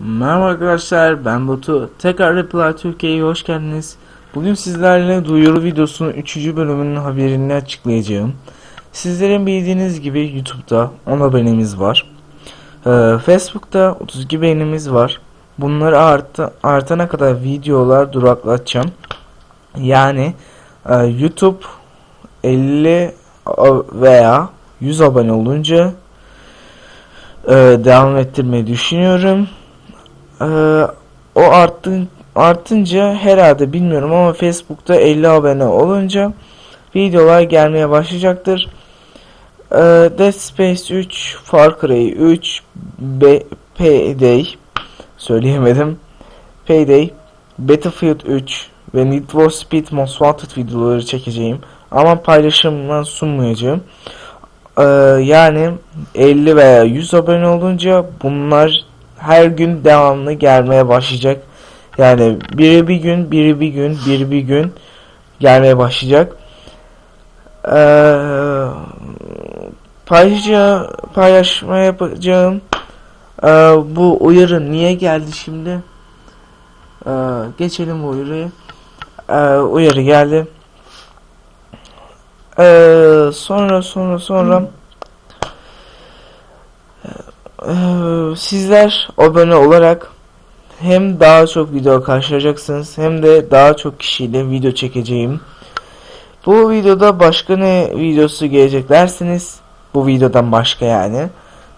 Merhaba arkadaşlar ben Batu. Tekrar Reply Türkiye'ye hoş geldiniz. Bugün sizlerle duyuru videosunun 3. bölümünün haberini açıklayacağım. Sizlerin bildiğiniz gibi YouTube'da 10 abonemiz var. Ee, Facebook'ta 32 beğenimiz var. Bunları arttı, artana kadar videolar duraklatacağım. Yani e, YouTube 50 a- veya 100 abone olunca e, devam ettirmeyi düşünüyorum. Ee, o arttın, artınca herhalde bilmiyorum ama Facebook'ta 50 abone olunca videolar gelmeye başlayacaktır. Ee, Dead Space 3, Far Cry 3, Be Payday söyleyemedim. Payday, Battlefield 3 ve Need for Speed Most Wanted videoları çekeceğim. Ama paylaşımdan sunmayacağım. Ee, yani 50 veya 100 abone olunca bunlar her gün devamlı gelmeye başlayacak. Yani biri bir gün, biri bir gün, biri bir gün gelmeye başlayacak. Ee, paylaşa, paylaşma yapacağım. Ee, bu uyarı niye geldi şimdi? Ee, geçelim bu uyarıyı. Ee, uyarı geldi. Ee, sonra sonra sonra Ee, sizler abone olarak hem daha çok video karşılayacaksınız hem de daha çok kişiyle video çekeceğim. Bu videoda başka ne videosu gelecek dersiniz. Bu videodan başka yani.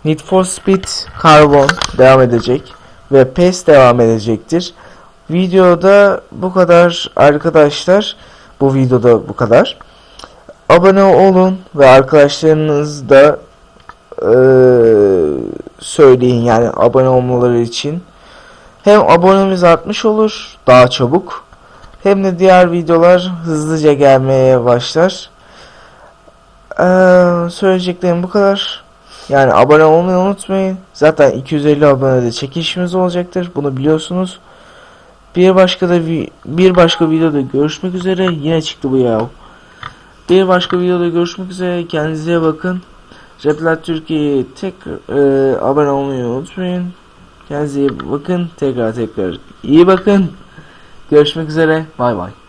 Need for Speed Carbon devam edecek ve PES devam edecektir. Videoda bu kadar arkadaşlar. Bu videoda bu kadar. Abone olun ve arkadaşlarınız da eee, söyleyin yani abone olmaları için. Hem abonemiz artmış olur daha çabuk. Hem de diğer videolar hızlıca gelmeye başlar. Eee, söyleyeceklerim bu kadar. Yani abone olmayı unutmayın. Zaten 250 abonede çekişimiz olacaktır. Bunu biliyorsunuz. Bir başka da bir başka videoda görüşmek üzere. Yine çıktı bu ya. Bir başka videoda görüşmek üzere. Kendinize bakın. Repler Türkiye'ye tek e, abone olmayı unutmayın. Kendinize iyi bakın. Tekrar tekrar iyi bakın. Görüşmek üzere. Bay bay.